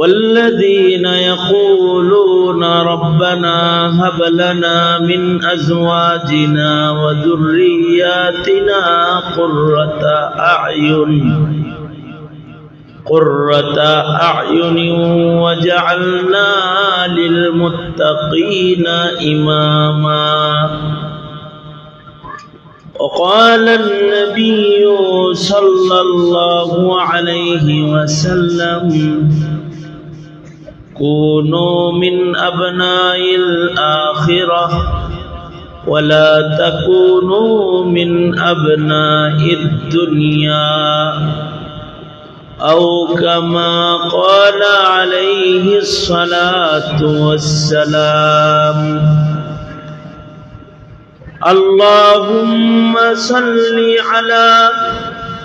والذين يقولون ربنا هب لنا من أزواجنا وذرياتنا قرة أعين قرة أعين وجعلنا للمتقين إماما. وقال النبي صلى الله عليه وسلم كونوا من أبناء الآخرة ولا تكونوا من أبناء الدنيا أو كما قال عليه الصلاة والسلام. اللهم صل على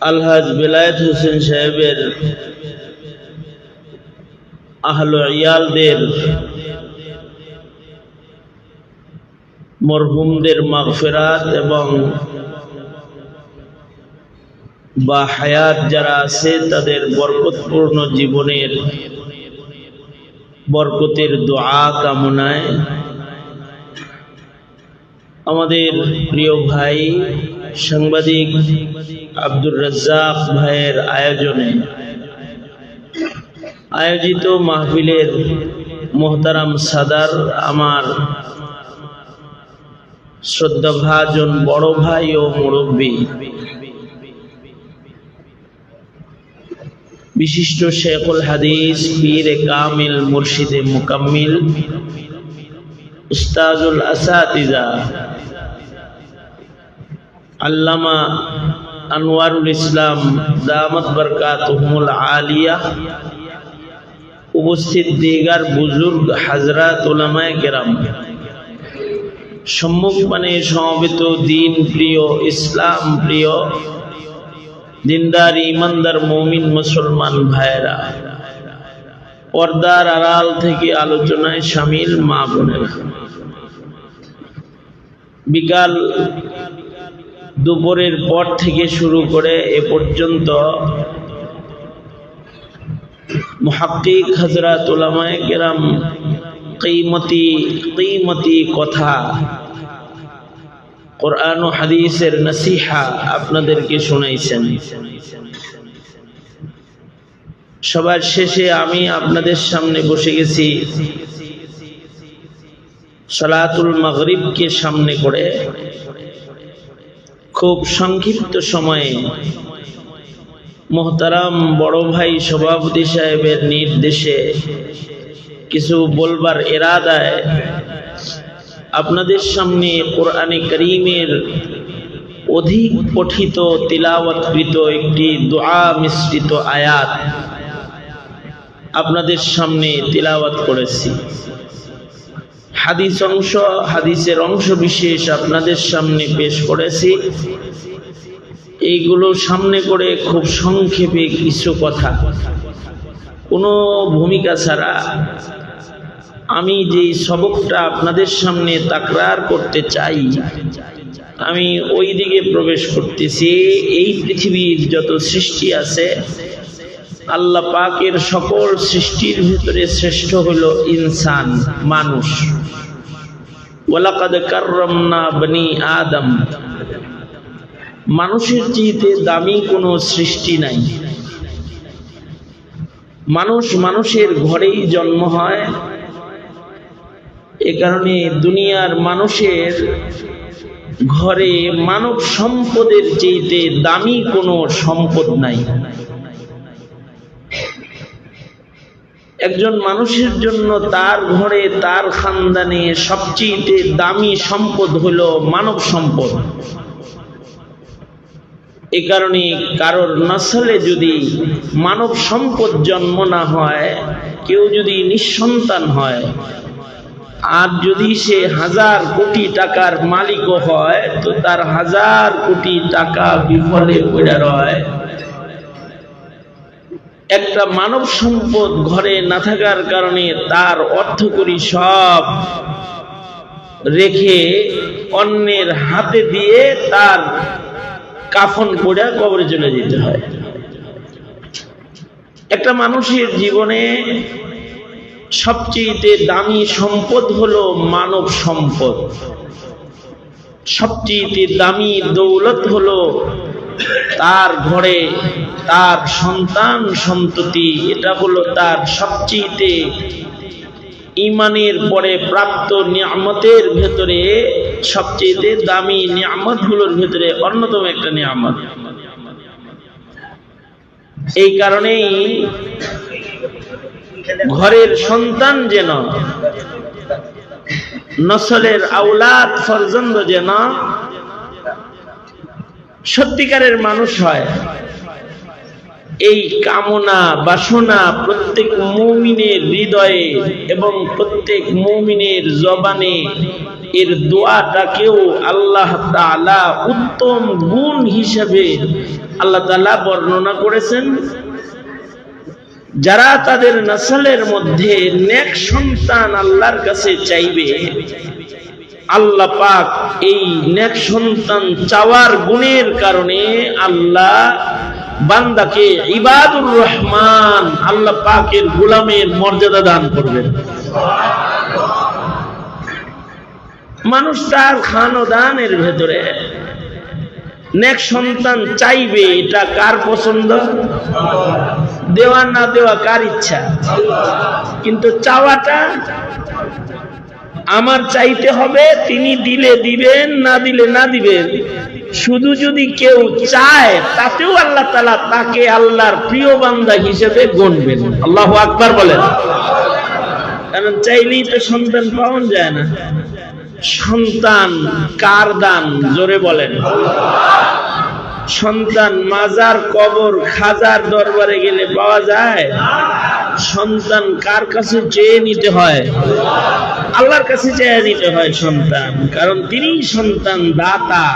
আলহাজ বিলায়ত হোসেন সাহেবের আহল ইয়ালদের মরহুমদের মাগফিরাত এবং বা হায়াত যারা আছে তাদের বরকতপূর্ণ জীবনের বরকতের দোয়া কামনায় আমাদের প্রিয় ভাই সাংবাদিক আব্দুর রাজ্জাক ভাইয়ের আয়োজনে আয়োজিত মাহফিলের মোহতারাম সাদার আমার শ্রদ্ধাভাজন বড় ভাই ও মুরব্বী। বিশিষ্ট শেখুল হাদিস পীর কামিল মুর্শিদে মুকাম্মিল উস্তাজুল আসাতিজা আল্লামা আনোয়ারুল ইসলাম দামত বরকাতহুমুল আলিয়া উপস্থিত দিগার বুজুর্গ হাজরাত ওলামায় কেরাম। সম্মুখ মানে সমবেত দিন প্রিয়, ইসলাম প্রিয়, দিনদার ইমানদার মমিন, মুসলমান ভাইরা পর্দার আড়াল থেকে আলোচনায় সামিল মা বোনেরা। বিকাল দুপুরের পর থেকে শুরু করে এ পর্যন্ত মহাক্কিক হজরত উলামায়ে কেরাম কিমতি কিমতি কথা, কোরআন হাদিসের নসিহা আপনাদেরকে শোনাইছেন। সবার শেষে আমি আপনাদের সামনে বসে গেছি। সলাতুল মাগরিবকে সামনে করে খুব সংক্ষিপ্ত সময়ে মোহতারাম বড় ভাই সভাপতি সাহেবের নির্দেশে কিছু বলবার এরাদায় আপনাদের সামনে কোরআনে করিমের অধিক পঠিত তিলাওয়াতকৃত একটি দোয়া মিশ্রিত আয়াত আপনাদের সামনে তিলাওয়াত করেছি। হাদিস অংশ, হাদিসের অংশ বিশেষ আপনাদের সামনে পেশ করেছি। এইগুলো সামনে করে খুব সংক্ষেপে কিছু কথা। কোনো ভূমিকা ছাড়া আমি যে সবকটা আপনাদের সামনে তাকরার করতে চাই, আমি ওই দিকে প্রবেশ করতেছি। এই পৃথিবীর যত সৃষ্টি আছে আল্লাহ পাকের সকল সৃষ্টির ভিতরে শ্রেষ্ঠ হলো ইনসান, মানুষ। আদম। মানুষের চেয়েতে দামি কোনো সৃষ্টি নাই। মানুষ মানুষের ঘরেই জন্ম হয়। এ কারণে দুনিয়ার মানুষের ঘরে মানব সম্পদের চেয়েতে দামি কোনো সম্পদ নাই। একজন মানুষের জন্য তার ঘরে, তার খানদানে সবচেয়ে দামি সম্পদ হলো মানব সম্পদ। এ কারণে কারোর নসলে যদি মানব সম্পদ জন্ম না হয়, কেউ যদি নিঃসন্তান হয়, আর যদি সে হাজার কোটি টাকার মালিকও হয়, তো তার হাজার কোটি টাকা বিফলে পড়ে রয়। একটা মানব সম্পদ ঘরে না থাকার কারণে তার অর্থকরী সব রেখে অন্যের হাতে দিয়ে তার কাফন পড়ে কবরে চলে যেতে হয়। একটা মানুষের জীবনে সবচেয়ে দামি সম্পদ হলো মানব সম্পদ। সবচেয়ে দামি দৌলত হলো তার ঘরে তার সন্তান সন্ততি, এটা হলো তার সবচেয়ে ইমানের পরে প্রাপ্ত নিয়ামতের ভেতরে সবচেয়ে দামি নিয়ামতগুলোর ভেতরে অন্যতম একটা নিয়ামত। এই কারণেই ঘরের সন্তান যেন, নসলের আউলাদ ফরজন্দ যেন সত্যিকারের মানুষ হয়। এই কামনা, বাসনা প্রত্যেক মৌমিনের হৃদয়ে এবং প্রত্যেক মৌমিনের জবানে এর দোয়াটাকেও আল্লাহ তালা উত্তম গুণ হিসেবে আল্লাহ তালা বর্ণনা করেছেন। যারা তাদের নাসালের মধ্যে নেক সন্তান আল্লাহর কাছে চাইবে আল্লাহ পাক এই নেক সন্তান চাওয়ার গুণের কারণে আল্লাহ বান্দাকে ইবাদুর রহমান আল্লাহ পাকের গোলামের মর্যাদা দান করবেন। মানুষ তার খান ও দানের ভেতরে নেক সন্তান চাইবে, এটা কার পছন্দ? দেওয়া না দেওয়া কার ইচ্ছা? কিন্তু চাওয়াটা আমার চাইতে হবে তিনি দিলে দিবেন, না দিলে না দিবেন। শুধু যদি কেউ চায়, তাতেও আল্লাহ তালা তাকে আল্লাহর প্রিয় বান্দা হিসেবে গণবেন। আল্লাহ আকবার বলেন। কারণ চাইলেই তো সন্তান পাওয়া যায় না। সন্তান কার দান? জোরে বলেন। সন্তান মাজার কবর খাজার দরবারে গেলে পাওয়া যায়? সন্তান কার কাছে চেয়ে নিতে হয়? আল্লাহর কাছে চেয়ে নিতে হয় সন্তান। কারণ তিনি সন্তান দাতা।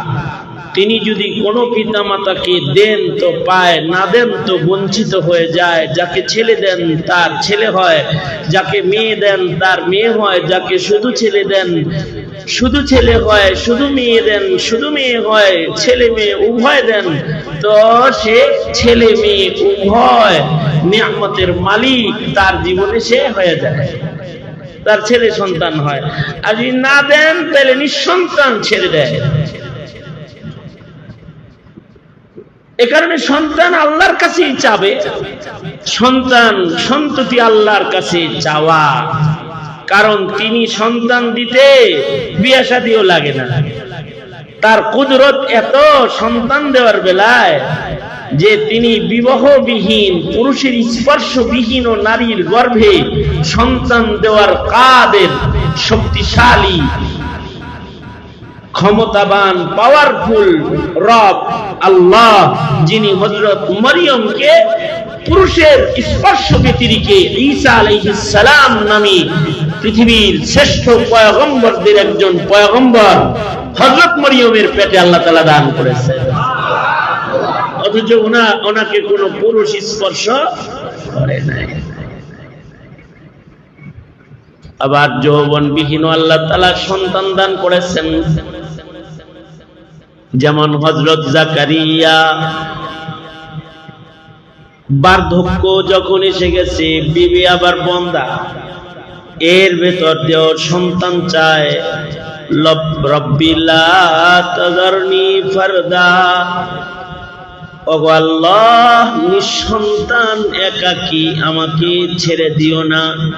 তিনি যদি কোনো পিতা মাতাকে দেন তো পায়, না দেন তো বঞ্চিত হয়ে যায়। যাকে ছেলে দেন তার ছেলে হয়, যাকে মেয়ে দেন তার মেয়ে হয়, যাকে শুধু ছেলে দেন শুধু ছেলে হয়, শুধু মেয়ে দেন, শুধু মেয়ে হয়, ছেলে মেয়ে উভয় দেন। তো সে ছেলে মেয়ে উভয় নিয়ামতের মালিক, তার জীবনে সে হয়ে যায়। তার ছেলে সন্তান হয়। আর যদি না দেন, তাহলে নিঃসন্তান ছেড়ে দেয়। এ কারণে সন্তান আল্লাহর কাছেই চাবে। সন্তান সন্ততি আল্লাহর কাছে চাওয়া। কারণ তিনি সন্তান দিতে বিয়া শাদিও লাগে না। তার কুদরত এত সন্তান দেওয়ার বেলায় যে তিনি বিবাহবিহীন, পুরুষের স্পর্শবিহীন ও নারীর গর্ভে সন্তান দেওয়ার কাদের শক্তিশালী, ক্ষমতাবান পাওয়ারফুল রব আল্লাহ, যিনি হজরত মরিয়মকে পুরুষের স্পর্শ ব্যতিরিকে ঈসা আলাইহিস সালাম নামে পৃথিবীর শ্রেষ্ঠ পয়গম্বরদের একজন পয়গম্বর হজরত মরিয়মের পেটে আল্লাহ তাআলা দান করেছে। অথচ ওনা, ওনাকে কোনো পুরুষ স্পর্শ করে নাই। আবার যৌবন বিহীন আল্লাহ তালা সন্তান দান করেছেন। যেমন হজরত জাকারিয়া। বার্ধক্য যখন এসে গেছে, বিবি আবার বন্দা। এর ভেতর দিয়েও সন্তান চায়। নিঃসন্তান একাকী আমাকে ছেড়ে দিও না।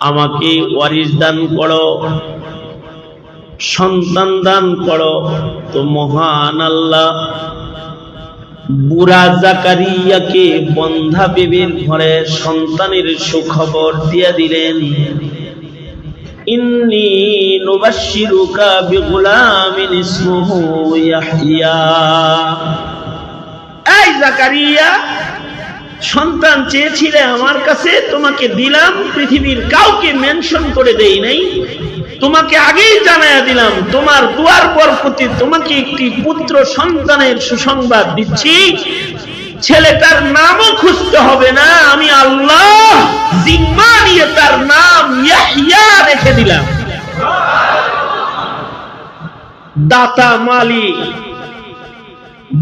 আমাকে ওয়ারিস দান করো, সন্তান দান করো, তো মহান আল্লাহ। বুড়া জাকারিয়াকে বন্ধা বিবির ঘরে সন্তানের সুখবর দিয়া দিলেন। সন্তান চেয়েছিলে আমার কাছে, তোমাকে দিলাম, পৃথিবীর কাউকে মেনশন করে দেই নাই। তোমাকে আগেই জানায়া দিলাম, তোমার দুয়ার বরকতি তোমাকে একটি পুত্র সন্তানের সুসংবাদ দিচ্ছি। ছেলেটার নামও খুঁজতে হবে না, আমি আল্লাহ জিম্মা নিয়ে তার নাম ইয়াহইয়া রেখে দিলাম। দাতা মালিক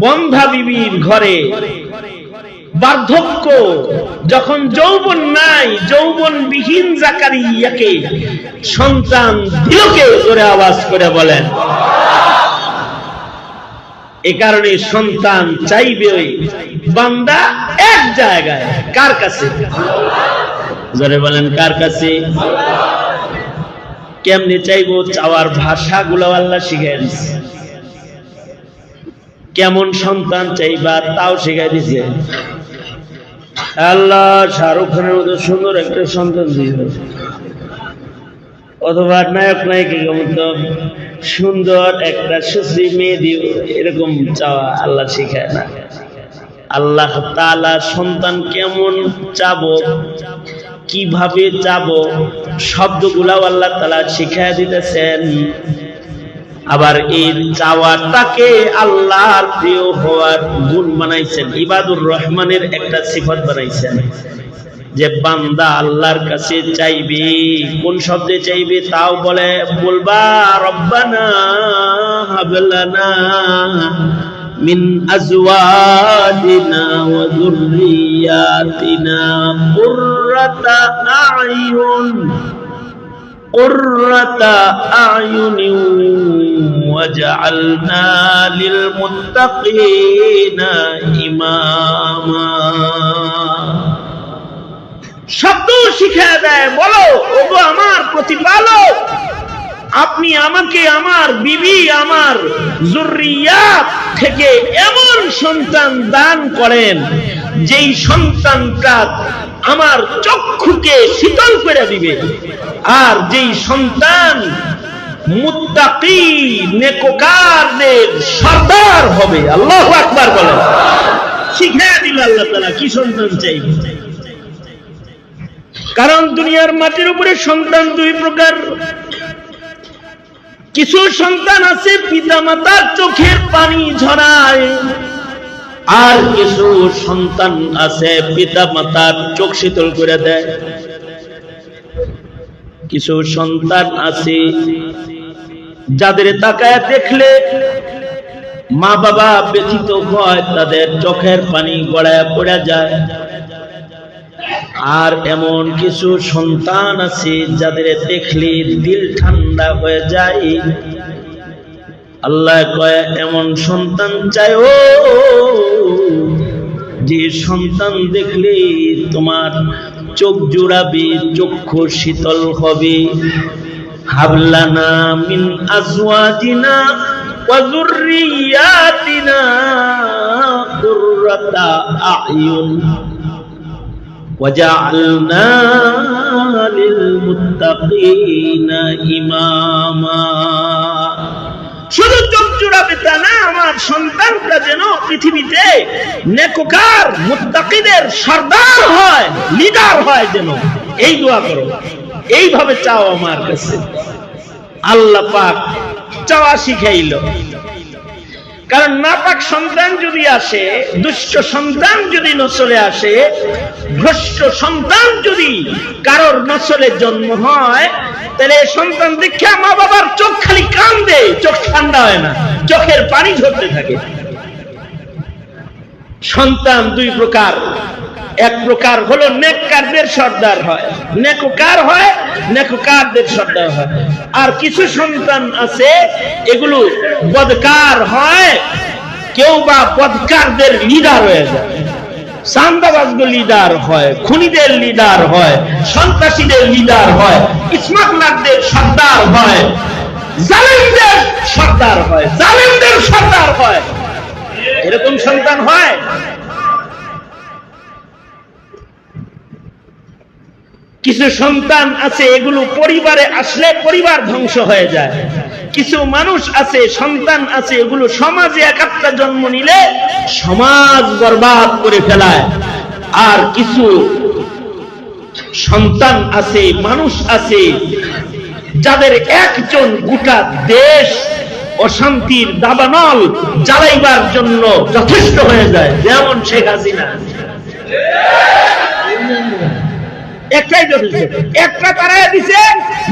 বন্ধা বিবির ঘরে বার্ধক্য। যখন যৌবন নাই যৌবন বিহীন জাকারিয়াকে সন্তান দিলকে জোরে আওয়াজ করে বলেন। এ কারণে সন্তান চাইবে ওই বান্দা এক জায়গায়, কার কাছে? জোরে বলেন, কার কাছে? কেমনে চাইব চাওয়ার ভাষা ভাষাগুলো আল্লাহ দিচ্ছে কেমন সন্তান চাইবা তাও শিখাই দিছে। আল্লাহ শাহরুখ খানের মতো সুন্দর একটা সন্তান দিল অথবা নায়ক নায়িকার মতো সুন্দর একটা সুশ্রী মেয়ে দিও এরকম চাওয়া আল্লাহ শিখায় না। আল্লাহ তালা সন্তান কেমন চাবো, কীভাবে চাবো, শব্দগুলাও আল্লাহ তালা শিখায় দিতেছেন। আবার এই চাওয়াটাকে আল্লাহর প্রিয় হওয়ার গুণ বানাইছেন ইবাদুর রহমানের একটা সিফত বানাইছেন যে বান্দা আল্লাহর কাছে চাইবে কোন শব্দে চাইবে তাও বলে বলবা রব্বানা হাবলানা মিন আজওয়াজিনা ওয়া যুররিয়াতিনা কুররাতা আয়ুন قرة أعين وجعلنا للمتقين إماما শব্দ শিখা দেয় বলো ওগো আমার প্রতিপালক আপনি আমাকে আমার বিবি আমার জুরিয়াত থেকে এমন সন্তান দান করেন যেই সন্তানটা আমার চক্ষুকে শীতল করে দিবে আর যেই সন্তান সর্দার হবে। আল্লাহ আকবার বলেন। শিখে দিল আল্লাহ কি সন্তান চাইবে কারণ দুনিয়ার মাটির উপরে সন্তান দুই প্রকার। কিছু সন্তান আছে পিতা মাতার চোখের পানি ঝরায়, আর কিছু সন্তান আছে পিতা মাতার চোখ শীতল করে দেয়। কিছু সন্তান আছে যাদের তাকায় দেখলে মা বাবা ব্যথিত হয়, তাদের চোখের পানি গড়ায় পড়ে যায়। আর এমন কিছু সন্তান আছে যাদের দেখলে দিল ঠান্ডা হয়ে যায়। আল্লাহ কয়, এমন সন্তান চাই ও যে সন্তান দেখলে তোমার চোখ জুড়াবে, চক্ষু শীতল হবে। হাবলানা মিন আজওয়াজিনা ওয়া যুররিয়াতিনা কুররাতা আয়ুন وجعلنا للمتقين إماما শুধু চোখ জুড়াবে তা না আমার সন্তানটা যেন পৃথিবীতে নেককার মুত্তাকিদের সর্দার হয় লিডার হয় যেন এই দোয়া করো এইভাবে চাও আমার কাছে। আল্লাহ পাক চাওয়া শিখাইল। কারণ নাপাক সন্তান যদি আসে, দুষ্ট সন্তান যদি নসলে আসে, ভ্রষ্ট সন্তান যদি কারোর নসলে জন্ম হয়, তাহলে সন্তান দেখে মা বাবার চোখ খালি কান্দে, চোখ ঠান্ডা হয় না, চোখের পানি ঝরতে থাকে। সন্তান দুই প্রকার। এক প্রকার হলো নেককারদের সর্দার হয়। নেককার হয়, নেককারদের সর্দার হয়। আর কিছু সন্তান আছে, এগুলো বদকার হয়, কেউ বা বদকারদের লিডার হয়ে যায়। লিডার হয়, খুনিদের লিডার হয়, সন্ত্রাসীদের লিডার হয় সর্দার হয় সর্দার হয় সর্দার হয়। এরকম সন্তান হয় কিছু সন্তান আছে, এগুলো পরিবারে আসলে পরিবার ধ্বংস হয়ে যায়। কিছু মানুষ আছে, সন্তান আছে, এগুলো সমাজে একাত্তা জন্ম নিলে সমাজ বরবাদ করে ফেলায়। আর কিছু সন্তান আছে, মানুষ আছে, যাদের একজন গোটা দেশ অশান্তির দাবানল জ্বালাইবার জন্য যথেষ্ট হয়ে যায়, যেমন শেখ হাসিনা। একটাই যথেষ্ট একটা তারাই দিছে,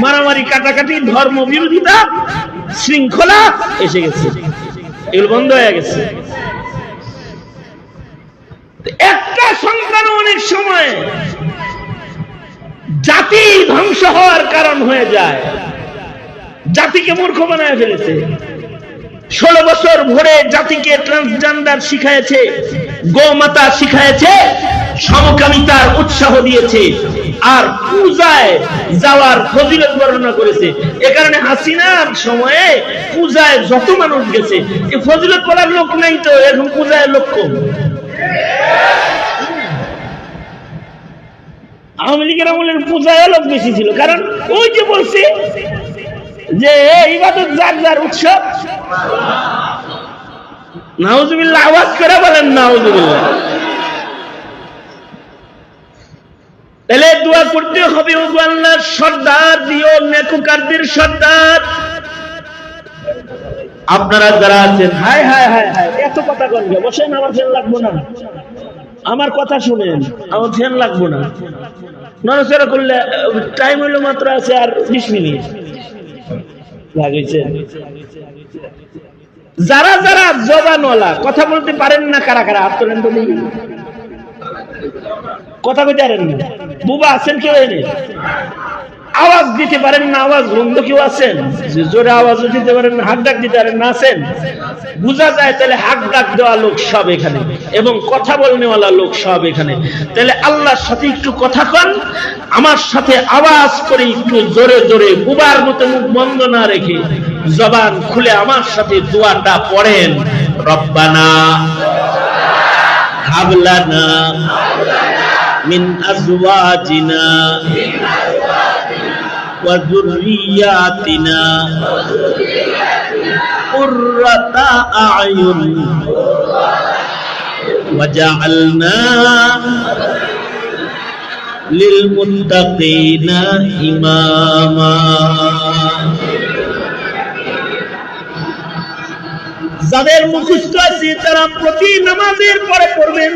মারামারি, কাটাকাটি, ধর্ম বিরোধিতা, শৃঙ্খলা এসে গেছে। এগুলো বন্ধ হয়ে গেছে। একটা সন্তান অনেক সময় জাতি ধ্বংস হওয়ার কারণ হয়ে যায়। জাতিকে মূর্খ বানায় ফেলেছে। ষোলো বছর ভরে জাতিকে ট্রান্সজেন্ডার শিখাইছে গোমাতা শিখাইছে সমকামিতার উৎসাহ দিয়েছে। আর পূজায় যাওয়ার ফজিলত বর্ণনা করেছে। এ কারণে হাসিনার সময়ে পূজায় যত মানুষ গেছে, এ ফজিলত পড়ার লোক নাই তো এখন পূজায় লোক কম। আওয়ামী লীগের আমলের পূজায় লোক বেশি ছিল। কারণ ওই যে বলছে যে ইবাদত যার যার উৎসব। নাউজুবিল্লাহ, আওয়াজ করে বলেন নাউজুবিল্লাহ। তাহলে দোয়া করতে হবে, ও আল্লাহর সর্দার, দিও নেকুকারদের সর্দার। আপনারা যারা আছেন, হায় হায় হায় হায়, এত কথা করবে বসেন, আমার ফেন লাগবো না। আমার কথা শুনেন, আমার ফ্যান লাগবো না। নড়াচড়া করলে টাইম হইল মাত্র আছে আর বিশ মিনিট। লাগিয়েছে। যারা যারা জবানওয়ালা, কথা বলতে পারেন না কারা কারা তো দেখি। কথা কইতে পারেন না। বুবা আছেন কেউ আওয়াজ দিতে পারেন না, আওয়াজ বন্ধ কেউ আছেন? যে জোরে আওয়াজও দিতে পারেন না, হাক ডাক দিতে পারেন না, আছেন? বোঝা যায় তাহলে হাক ডাক দেওয়া লোক সব এখানে এবং কথা বলনেওয়ালা লোক সব এখানে। তাহলে আল্লাহর সাথে একটু কথা কন, আমার সাথে আওয়াজ করে একটু জোরে জোরে বুবার মতো মুখ বন্ধ না রেখে জবান খুলে আমার সাথে দোয়াটা পড়েন। রব্বানা, হাবলানা মিন আজওয়াজিনা وذرياتنا قرة أعين وجعلنا للمتقين إماما যাদের মুখস্থ আছে তারা প্রতি নামাজের পরে পড়বেন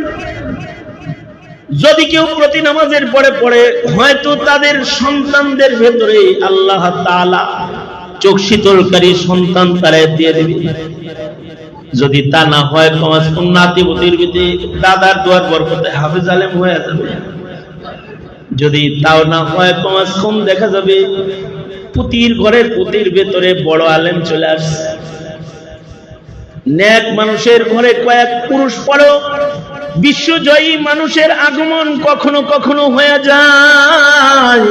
যদি কেউ প্রতি নামাজের পরে পড়ে, হয়তো তাদের সন্তানদের ভেতরে আল্লাহ তাআলা চোখ শীতলকারী সন্তান তারা দিয়ে দেবে। যদি তা না হয় কমাজ নাতিবতির ভিতরে দাদার দোয়ার বরকতে হাফেজ আলেম হয়ে যাবে। যদি তাও না হয় কমাজ কম দেখা যাবে। পুতির ঘরের পুতির ভেতরে বড় আলেম চলে আসছে। ন্যাক মানুষের ঘরে কয়েক পুরুষ পড়ো বিশ্বজয়ী মানুষের আগমন কখনো কখনো হয়ে যায়।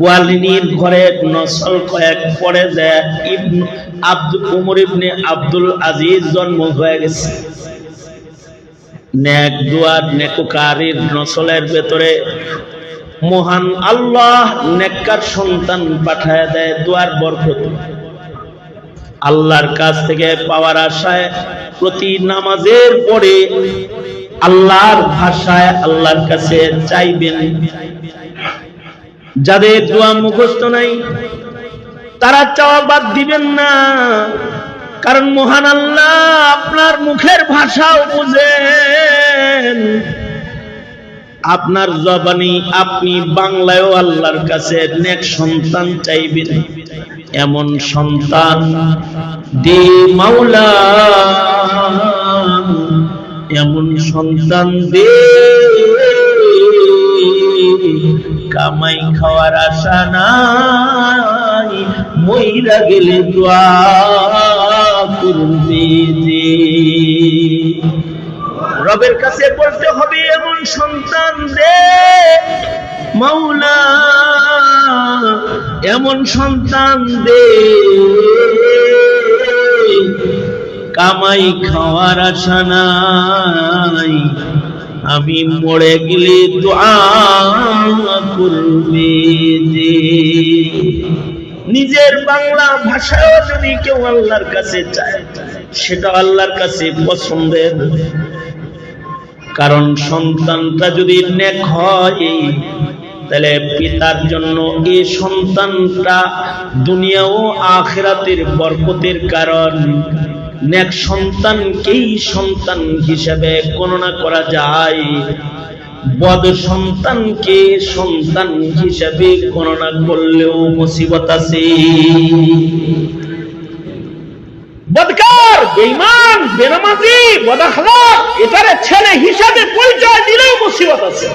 গোয়ালিনীর ঘরে নসল কয়েক পড়ে যায়। আব্দুল উমর ইবনে আব্দুল আজিজ জন্ম হয়ে গেছে। নেক দুয়ার, নেকুকারীর নসলের ভেতরে মহান আল্লাহ নেককার সন্তান পাঠায় দেয়, দুয়ার বরকত। আল্লাহর কাছ থেকে পাওয়ার আশায় প্রতি নামাজের পরে আল্লাহর ভাষায় আল্লাহর কাছে চাইবেন। যাদের দোয়া মুখস্থ নাই, তারা চাওয়া বাদ দিবেন না। কারণ মহান আল্লাহ আপনার মুখের ভাষাও বুঝেন। আপনার জবানি আপনি বাংলায়ও আল্লাহর কাছে নেক সন্তান চাইবেন। এমন সন্তান দে মাওলা। এমন সন্তান দে। কামাই খাওয়ার আশা নাই, মইরা গেলে দোয়া করবে রবের কাছে বলতে হবে, এমন সন্তান দে, মাওলা, এমন সন্তান দে। কামাই খাওয়ার আশা নাই, আমি মরে গেলে দোয়া করবে যে। নিজের বাংলা ভাষাও যদি কেউ আল্লাহর কাছে চায়, সেটা আল্লাহর কাছে পছন্দের। কারণ সন্তানটা যদি নেক হয়, তাহলে পিতার জন্য এই সন্তানটা দুনিয়া ও আখেরাতের বরকতের কারণ। নেক সন্তানকেই সন্তান হিসাবে গণনা করা যায়। বদ সন্তানকে সন্তান হিসাবে গণনা করলেও মুসিবত আছে। বদকার বেঈমান বেনামাজি বদাখলাক এটারে ছেলে হিসাবে পরিচয় দিলেও মুসিবত আছে।